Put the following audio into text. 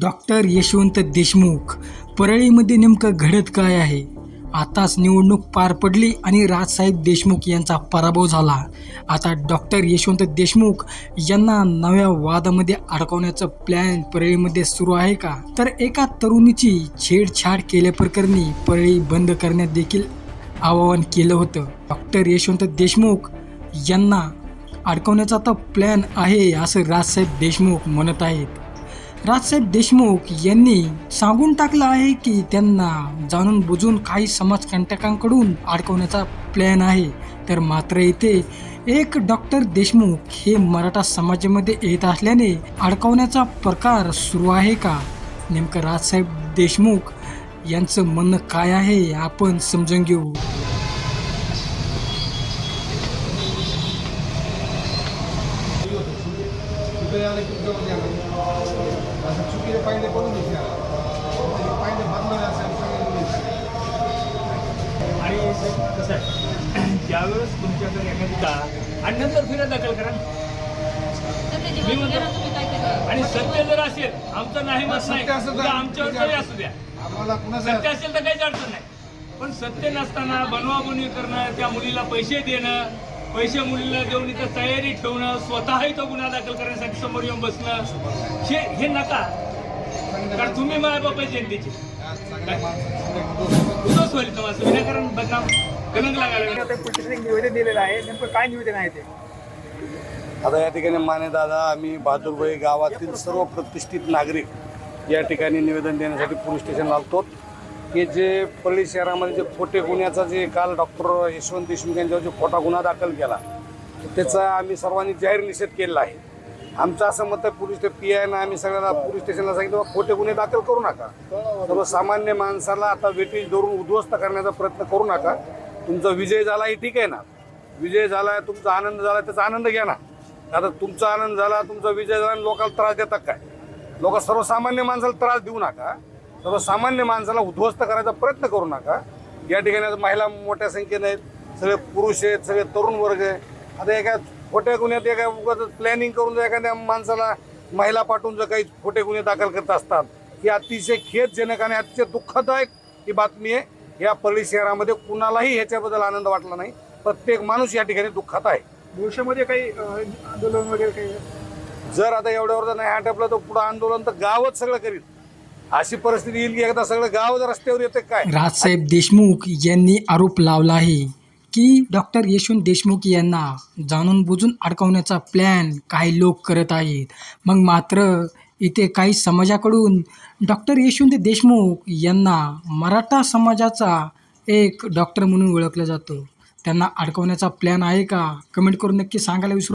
Doctor Yashwant Deshmukh. परळीमध्ये नेमकं घडत काय आहे? आताच निवडणूक पार पडली आणि राजसाहेब देशमुख यांचा पराभव झाला. आता डॉक्टर यशवंत देशमुख यांना नव्या वादामध्ये अडकवण्याचं प्लॅन परळीमध्ये सुरू आहे का? तर एका तरुणीची छेडछाड केल्याप्रकरणी परळी बंद करण्यात देखील आवाहन केलं होतं. डॉक्टर यशवंत देशमुख यांना अडकवण्याचा आता प्लॅन आहे असं राजसाहेब देशमुख म्हणत आहेत. राजसाहेब देशमुख यांनी सांगून टाकलं आहे की त्यांना जाणून बुजून काही समाजकंटकांकडून अडकवण्याचा प्लॅन आहे. तर मात्र इथे एक डॉक्टर देशमुख हे मराठा समाजामध्ये येत असल्याने अडकवण्याचा प्रकार सुरू आहे का? नेमकं राजसाहेब देशमुख यांचं म्हणणं काय आहे आपण समजून घेऊ. पाहिजे करून द्यायचे पाहिजे बदलणार असं सांगितलं आणि कसं आहे ज्यावेळेस तुमच्याकडे एखादी का आणि नंतर फिरत दाखल करा. मी म्हणतो आणि सत्य जर असेल आमचं नाही मत नाही. सत्य असं उद्या आमच्यावर तरी असू द्या. सत्य असेल तर काहीच अडचण नाही. पण सत्य नसताना बनवाबनवी करणं त्या मुलीला पैसे देणं पैसे मुलीला देऊन इथं तयारी ठेवणं स्वतःही तो गुन्हा दाखल करण्यासाठी समोर येऊन बसणं हे हे नका. कारण तुम्ही चांगल्या माणसाचं उदोस होईल तुम्हाला. विनाकारण बदनाम. कलंक लागायला निवेदन दिलेलं आहे नेमकं काय निवेदन आहे ते? आता या ठिकाणी माने दादा आम्ही बहादूरबाई गावातील सर्व प्रतिष्ठित नागरिक या ठिकाणी निवेदन देण्यासाठी पोलीस स्टेशनला आलतो. की जे परळी शहरामध्ये जे खोटे गुन्ह्याचा जे काल डॉक्टर यशवंत देशमुख यांच्यावर जो खोटा गुन्हा दाखल केला त्याचा आम्ही सर्वांनी जाहीर निषेध केलेला आहे. आमचं असं मत आहे पोलीस पी आय ना आम्ही सगळ्यांना पोलीस स्टेशनला सांगितलं बा खोटे गुन्हे दाखल करू नका. सर्वसामान्य माणसाला आता वेटीज धरून उद्ध्वस्त करण्याचा प्रयत्न करू नका. तुमचा विजय झाला हे ठीक आहे ना. विजय झाला तुमचा आनंद झाला त्याचा आनंद घ्या ना. आता तुमचा आनंद झाला तुमचा विजय झाला आणि लोकांना त्रास देतात काय? लोक सर्वसामान्य माणसाला त्रास देऊ नका. सर्वसामान्य माणसाला उद्ध्वस्त करायचा प्रयत्न करू नका. या ठिकाणी महिला मोठ्या संख्येने आहेत. सगळे पुरुष आहेत सगळे तरुण वर्ग आहे. आता एका खोट्या गुन्ह्यात एका प्लॅनिंग करून जर एखाद्या माणसाला महिला पाठवून जर काही खोटे गुन्हे दाखल करत असतात ही अतिशय खेदजनक आणि अतिशय दुःखदायक ही बातमी आहे. या परळी शहरामध्ये कुणालाही ह्याच्याबद्दल आनंद वाटला नाही. प्रत्येक माणूस या ठिकाणी दुःखात आहे. भविष्यामध्ये काही आंदोलन वगैरे काही जर आता एवढ्यावर जर नाही आटपलं तर पुढं आंदोलन तर गावच सगळं करील. अशी परिस्थिती येईल की एकदा सगळं गाव जर रस्त्यावर येते काय? राजसाहेब देशमुख यांनी आरोप लावला आहे. की डॉक्टर यशवंत देशमुख यांना जाणून बुजून अडकवण्याचा प्लॅन काही लोक करत आहेत. मग मात्र इथे काही समाजाकडून डॉक्टर यशवंत देशमुख यांना मराठा समाजाचा एक डॉक्टर म्हणून ओळखलं जातं. त्यांना अडकवण्याचा प्लॅन आहे का? कमेंट करून नक्की सांगायला विसरू